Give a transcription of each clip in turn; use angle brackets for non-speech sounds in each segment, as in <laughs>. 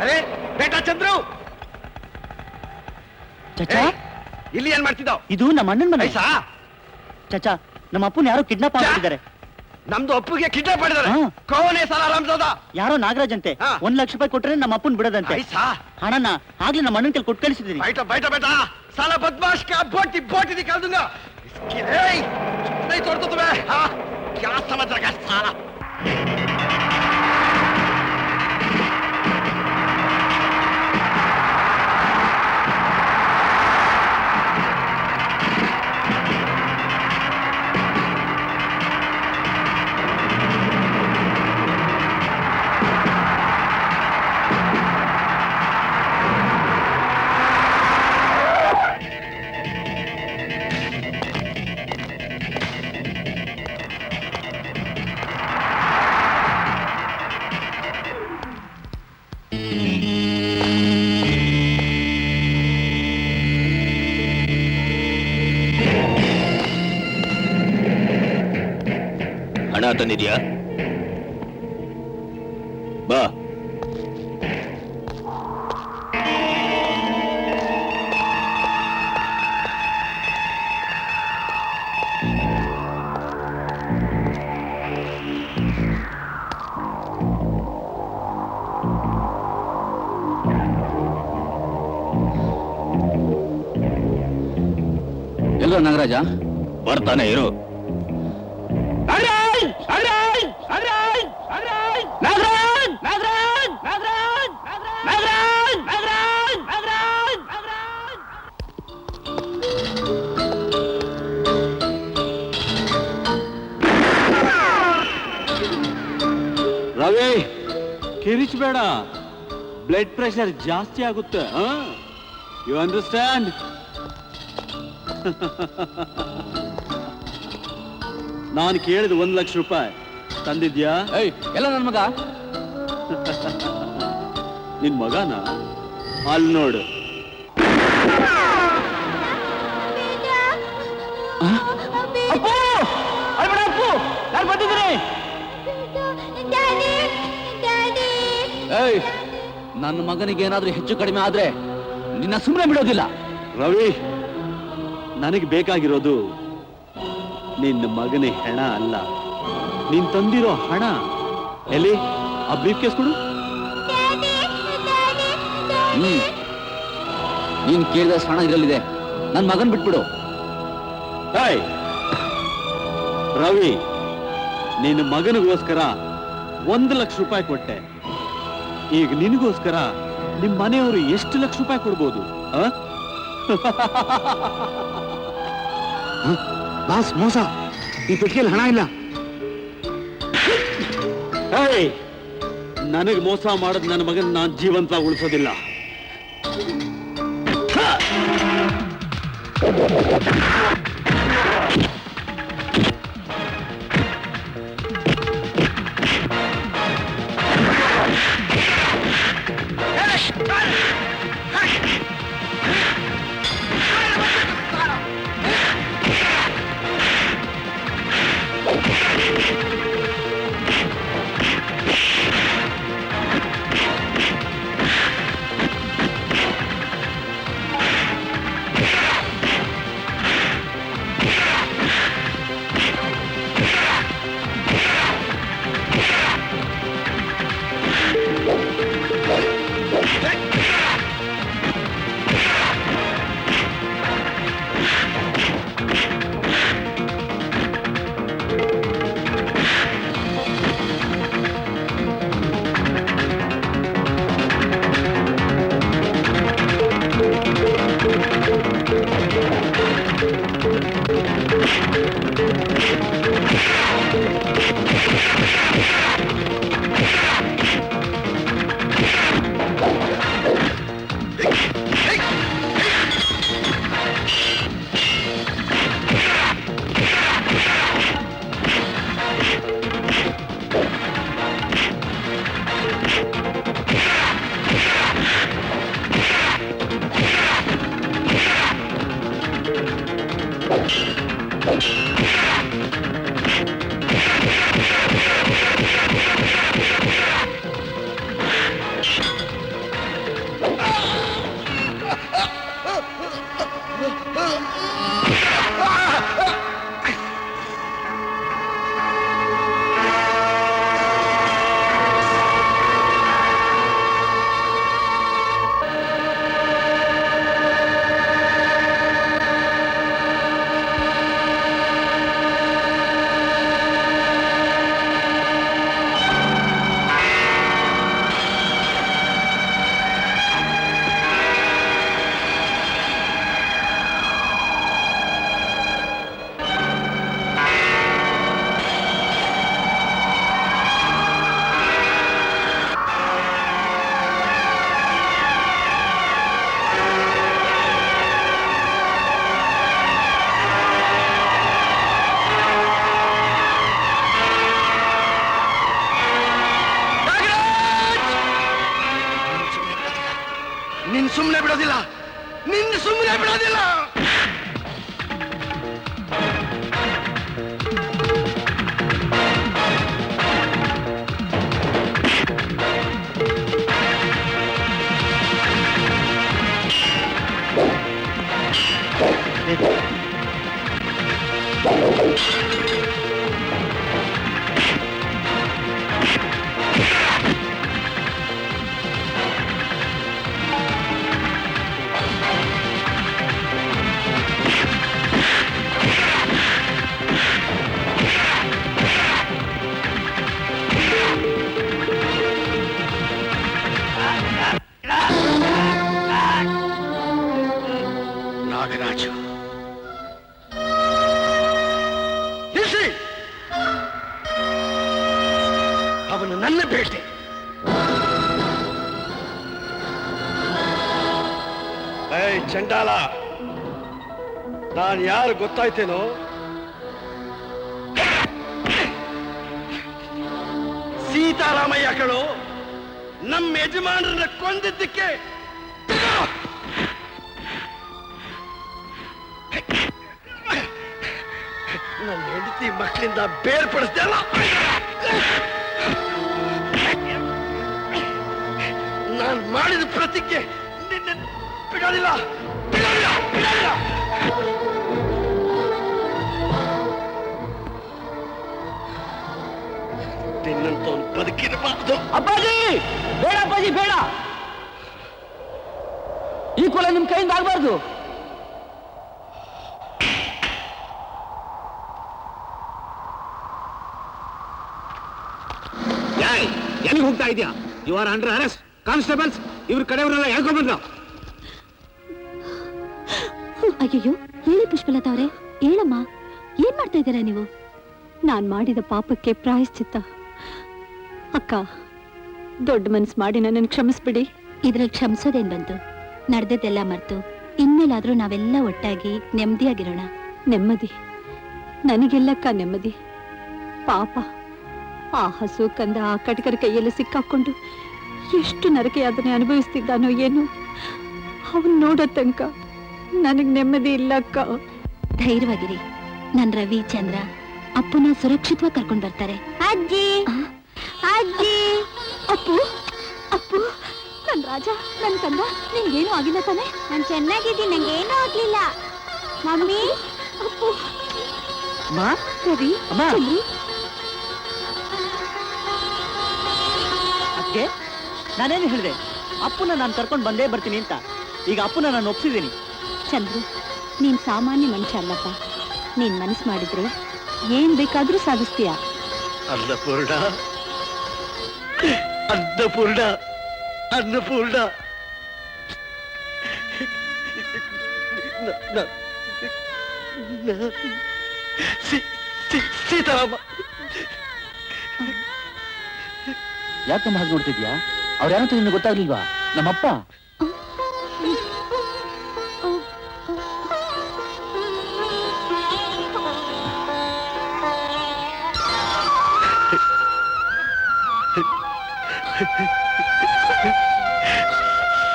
ಅರೆ ಬೇಟಾ ಚಂದ್ರು ಚಚಾ ಏಯ್, ಇಲ್ಲಿ ಏನ್ ಮಾಡ್ತಿದ್ದಾವ್ ಇದು ನಮ್ಮ ಅಣ್ಣನ ಮನೆ ಐಸಾ ಚಚಾ ನಮ್ಮ ಅಪ್ಪನ ಯಾರೋ ಕಿಡ್ನಾಪ್ ಚಾ. ಮಾಡಿದ್ದಾರೆ ನಮ್ದು ಅಪ್ಪುಗೆ ಕಿಡ್ನಾಪ್ ಮಾಡಿದಾರೆ ಹಾ. ಕೋನೆ ಸಲ ಆರಾಮ್ಸೋದ ಯಾರೋ ನಾಗರಾಜ್ ಅಂತೆ ಹಾ. ಒಂದ್ ಲಕ್ಷ ರೂಪಾಯಿ ಕೊಟ್ರೆ ನಮ್ಮ ಅಪ್ಪನ್ ಬಿಡೋದಂತೆ ಐಸಾ ಹಣನ ಆಗ್ಲೇ ನಮ್ಮ ಅಣ್ಣನ ಕೈಲಿ ಕೊಟ್ಟು ಕಳಿಸಿದ್ರಿ बैठो बैठो बेटा साला बदमाश का बोटी बोटी निकाल दूंगा इसकी नहीं नहीं छोड़ दो तुम्हें हाँ क्या समझ ಏನಾರ ಬಾ. ಎಲ್ಲೋ ನಾಗರಾಜ? ಬರ್ತಾನೆ ಇರು. ಕಿರಿಚಬೇಡ ಬ್ಲಡ್ ಪ್ರೆಷರ್ ಜಾಸ್ತಿ ಆಗುತ್ತೆ ಯು ಅಂಡರ್ಸ್ಟ್ಯಾಂಡ್ ನಾನು ಕೇಳಿದ ಒಂದು ಲಕ್ಷ ರೂಪಾಯಿ. ತಂದಿದ್ಯಾ? ಏಯ್ ಎಲ್ಲ ನನ್ನ ಮಗ? <laughs> ನಿನ್ ಮಗನ? ಅಲ್ಲಿ ನೋಡು. ಅಪ್ಪು ನನ್ನ ಮಗನಿಗೆ ಏನಾದ್ರೂ ಹೆಚ್ಚು ಕಡಿಮೆ ಆದ್ರೆ ನಿನ್ನ ಸುಮ್ಮನೆ ಬಿಡೋದಿಲ್ಲ. ರವಿ ನನಗೆ ಬೇಕಾಗಿರೋದು ನಿನ್ನ ಮಗನ ಹೆಣ ಅಲ್ಲ. ನೀನ್ ತಂದಿರೋ ಹಣ. ಎಲ್ಲಿ? ಆ ಬ್ರೀಫ್ ಕೇಸ್ ಕೊಡು ಹ್ಮ್. ನೀನ್ ಕೇಳಿದ ಹಣ ಇರಲಿದೆ. ನನ್ನ ಮಗನ್ ಬಿಟ್ಬಿಡು. ಹಾಯ್ ರವಿ ನಿನ್ನ ಮಗನಿಗೋಸ್ಕರ ಒಂದು ಲಕ್ಷ ರೂಪಾಯಿ ಕೊಟ್ಟೆ. ಈಗ ನಿನಗೋಸ್ಕರ ನಿಮ್ಮ ಮನೆಯವರು ಎಷ್ಟು ಲಕ್ಷ ರೂಪಾಯಿ ಕೊಡ್ಬೋದು ಬಾಸ್ ಮೋಸ. ಈ ಪೆಟ್ಟಿಗೆಯಲ್ಲಿ ಹಣ ಇಲ್ಲ. ನನಗೆ ಮೋಸ ಮಾಡದ್ ನನ್ನ ಮಗನ ನಾನು ಜೀವಂತ ಉಳಿಸೋದಿಲ್ಲ ನನ್ನ ಭೇಟಿ. ಚಂಡಾಲ. ನಾನು ಯಾರು ಗೊತ್ತಾಯ್ತೇನೋ? ಸೀತಾರಾಮಯ್ಯ ಕಳು ನಮ್ಮ ಯಜಮಾನರನ್ನ ಕೊಂದಿದ್ದಕ್ಕೆ ನನ್ನ ಹೆಂಡತಿ ಮಕ್ಕಳಿಂದ ಬೇರ್ಪಡಿಸ್ದಲ್ಲ ನಾನು ಮಾಡಿದ ಪ್ರತಿಜ್ಞೆ ನಿನ್ನ ಬಿಡೋದಿಲ್ಲ. ಬಿಡಲಿಲ್ಲ ಬಿಡೋದಿಲ್ಲ. ನಿನ್ನಂತವನು ಬದುಕಿರಬಾರ್ದು. ಅಪ್ಪಾಜಿ! ಬೇಡ ಅಪ್ಪಾಜಿ ಬೇಡ. ಈ ಕೊಲೆ ನಿಮ್ ಕೈಯಿಂದ ಆಗ್ಬಾರ್ದು. ಎಲ್ಲಿಗೆ ಹೋಗ್ತಾ ಇದೆಯಾ? You are under arrest constables ಇವ್ರ ಕಡೆಯವರೆಲ್ಲ ಹೇಳ್ಕೊಂಡ್ಬಂದ್ರು ಅಯ್ಯೋ ಹೇಳಿ ಪುಷ್ಪಲತಾ ಅವರೇ ಹೇಳಮ್ಮ ಏನ್ ಮಾಡ್ತಾ ಇದ್ದೀರಾ ನೀವು? ನಾನ್ ಮಾಡಿದ ಪಾಪಕ್ಕೆ ಪ್ರಾಯಶ್ಚಿತ್ತ. ಅಕ್ಕ ದೊಡ್ಡ ಮನ್ಸ್ ಮಾಡಿ ನನ್ನನ್ನು ಕ್ಷಮಿಸ್ಬಿಡಿ. ಇದ್ರಲ್ಲಿ ಕ್ಷಮಿಸೋದೇನ್ ಬಂತು? ನಡೆದದ್ದೆಲ್ಲ ಮರ್ತು ಇನ್ಮೇಲಾದ್ರೂ ನಾವೆಲ್ಲ ಒಟ್ಟಾಗಿ ನೆಮ್ಮದಿಯಾಗಿರೋಣ. ನೆಮ್ಮದಿ. ನನಗೆಲ್ಲಕ್ಕ ನೆಮ್ಮದಿ. ಪಾಪ ಆ ಹಸು ಕಂದ ಆ ಕಟಕರ ಕೈಯಲ್ಲಿ ಸಿಕ್ಕಾಕೊಂಡು ಎಷ್ಟು ನರಕೆ ಅದನ್ನೇ ಅನುಭವಿಸ್ತಿದ್ದಾನೋ ಏನು ಅವನ್ ನೋಡೋ ತನಕ ನನಗ್ ನೆಮ್ಮದಿ ಇಲ್ಲ ಅಕ್ಕ. ಧೈರ್ಯವಾಗಿರಿ. ನನ್ ರವಿ ಚಂದ್ರ ಅಪ್ಪನ ಸುರಕ್ಷಿತವಾಗಿ ಕರ್ಕೊಂಡ್ ಬರ್ತಾರೆ. ಅಜ್ಜಿ! ಅಜ್ಜಿ! ಅಪ್ಪು ಅಪ್ಪು ನನ್ ರಾಜ ನನ್ ಕಂದ ನಿನ್ಗೇನು ಆಗಿಲ್ಲ ತಾನೆ? ನಾನ್ ಚೆನ್ನಾಗಿದ್ದೀನಿ ನಂಗೇನು ಆಗ್ಲಿಲ್ಲ. ಮಮ್ಮಿ! ಅಪ್ಪು. ಅಮ್ಮ ರವಿ ಅಮ್ಮ. ಅಕ್ಕೆ ನಾನೇನು ಹೇಳಿದೆ? ಅಪ್ಪನ ನಾನು ಕರ್ಕೊಂಡು ಬಂದೇ ಬರ್ತೀನಿ ಅಂತ. ಈಗ ಅಪ್ಪನ ನಾನು ಒಪ್ಸಿದ್ದೀನಿ. ಚಂದ್ರು ನೀನ್ ಸಾಮಾನ್ಯ ಮನುಷ್ಯ ಅಲ್ಲಪ್ಪ. ನೀನ್ ಮನಸ್ಸು ಮಾಡಿದ್ರೆ ಏನ್ ಬೇಕಾದ್ರೂ ಸಾಧಿಸ್ತೀಯ. ಅನ್ನಪೂರ್ಣ ಅನ್ನಪೂರ್ಣ ಅನ್ನಪೂರ್ಣ. ನ- ನ- ನ- ಸೀ- ಸೀ- ಸೀತಾರಾಮ. ಯಾಕಮ್ಮ ಹಾಗೆ ನೋಡ್ತಿದ್ಯಾ ಅವ್ರು ಯಾರಂತ ನಿನ್ನ ಗೊತ್ತಾಗ್ಲಿಲ್ವಾ? ನಮ್ಮಪ್ಪ?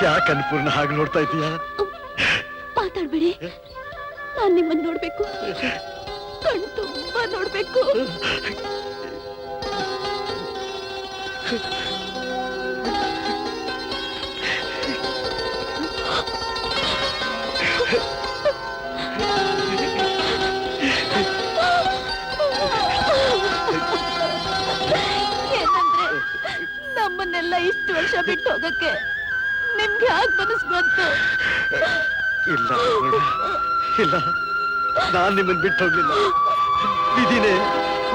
ಯಾಕೆ ಅನ್ನಪೂರ್ಣ ಹಾಗೆ ನೋಡ್ತಾ ಇದೀಯಾ ಮಾತಾಡ್ಬೇಡಿ. ನಾನು ನಿಮ್ಮನ್ನ ನೋಡ್ಬೇಕು. ಕಣ್ ತುಂಬಾ ನೋಡ್ಬೇಕು. ಬಿಟ್ಟು ಹೋಗಕ್ಕೆ ನಿಮ್ಗೆ ಯಾಕೆ ಮನಸ್ಸು ಬಂತು? ಇಲ್ಲ ಇಲ್ಲ ನಾನು ನಿಮ್ಮನ್ನು ಬಿಟ್ಟು ಹೋಗ್ಲಿಲ್ಲ ವಿಧಿನೇ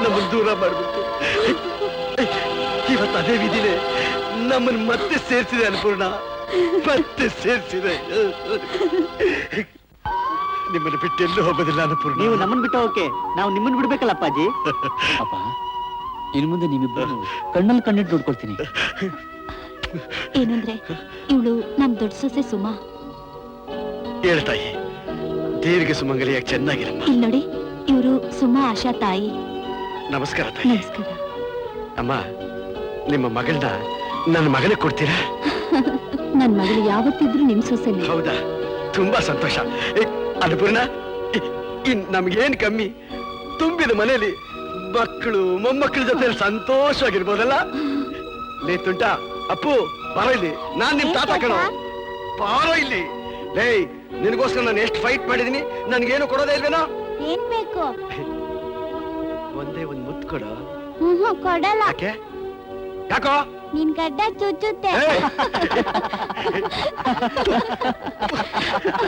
ನಮ್ಮನ್ನು ದೂರ ಮಾಡ್ಬಿಟ್ಟು ಇವತ್ತು ಅದೇ ವಿಧಿನೇ ನಮ್ಮನ್ನು ಮತ್ತೆ ಸೇರ್ಸಿದೆ ಅನ್ಪೂರ್ಣ ಮತ್ತೆ ಸೇರ್ಸಿದೆ. ನಿಮ್ಮನ್ನು ಬಿಟ್ಟು ಎಲ್ಲೂ ಹೋಗೋದಿಲ್ಲ ಅನ್ನಪೂರ್ಣ. ನೀವು ನಮ್ಮನ್ನು ಬಿಟ್ಟು ಹೋಗಕ್ಕೆ ನಾವು ನಿಮ್ಮನ್ನು ಬಿಡ್ಬೇಕಲ್ಲ ಅಪ್ಪಾಜಿ? ಅಪ್ಪ ಇನ್ನು ಮುಂದೆ ನಿಮ್ಮಿಬ್ಬರು ಕಣ್ಣಲ್ಲಿ ಕಣ್ಣಿಟ್ಟು ನೋಡ್ಕೊಳ್ತೀನಿ. ಏನಂದ್ರೆ ಇವಳು ನಮ್ ದೊಡ್ಡ ಸೊಸೆ ಸುಮಾ. ಹೇಳ್ತಾಯಿ ದೇವಿಗೆ ಸುಮಂಗಲಿಯಾಗಿ ಚೆನ್ನಾಗಿರಮ್ಮ ಇಲ್ಲಿ ನೋಡಿ ಇವರು ಸುಮಾ ಆಶಾ ತಾಯಿ. ನಮಸ್ಕಾರ ತಾಯಿ. ನಮಸ್ಕಾರ. ಅಮ್ಮ ನಿಮ್ಮ ಮಗಳನ್ನ ನನ್ನ ಮಗಳಿಗೆ ಕೊಡ್ತೀರಾ? ನನ್ ಮಗಳು ಯಾವತ್ತಿದ್ರು ನಿಮ್ ಸೊಸೆನೆ. ಹೌದಾ? ತುಂಬಾ ಸಂತೋಷ. ಅನ್ನಪೂರ್ಣ ನಮ್ಗೇನ್ ಕಮ್ಮಿ? ತುಂಬಿದ ಮನೆಯಲ್ಲಿ ಮಕ್ಕಳು ಮೊಮ್ಮಕ್ಕಳ ಜೊತೆ ಸಂತೋಷವಾಗಿರ್ಬೋದಲ್ಲ? ಲೇ ತುಂಟ ಅಪ್ಪು ಬಾರೋ ಇಲ್ಲಿ. ನಾನ್ ನಿಮ್ ತಾತ ಕಣೋ. ಬಾರೋ ಇಲ್ಲಿ. ಲೇ ನಿನಗೋಸ್ಕರ ನಾನು ಎಷ್ಟು ಫೈಟ್ ಮಾಡಿದೀನಿ? ನನ್ಗೇನು ಕೊಡೋದೇ ಇಲ್ವೇನೋ? ಏನ್ ಬೇಕು? ಒಂದೇ ಒಂದ್ ಮುತ್ತು ಕೊಡು. ಹ್ಮ್ ಕೊಡಲ್ಲ. ಯಾಕೆ? ಯಾಕೋ? ನಿನ್ ಗಡ್ಡ ಚುಚ್ಚುತ್ತೆ! <laughs>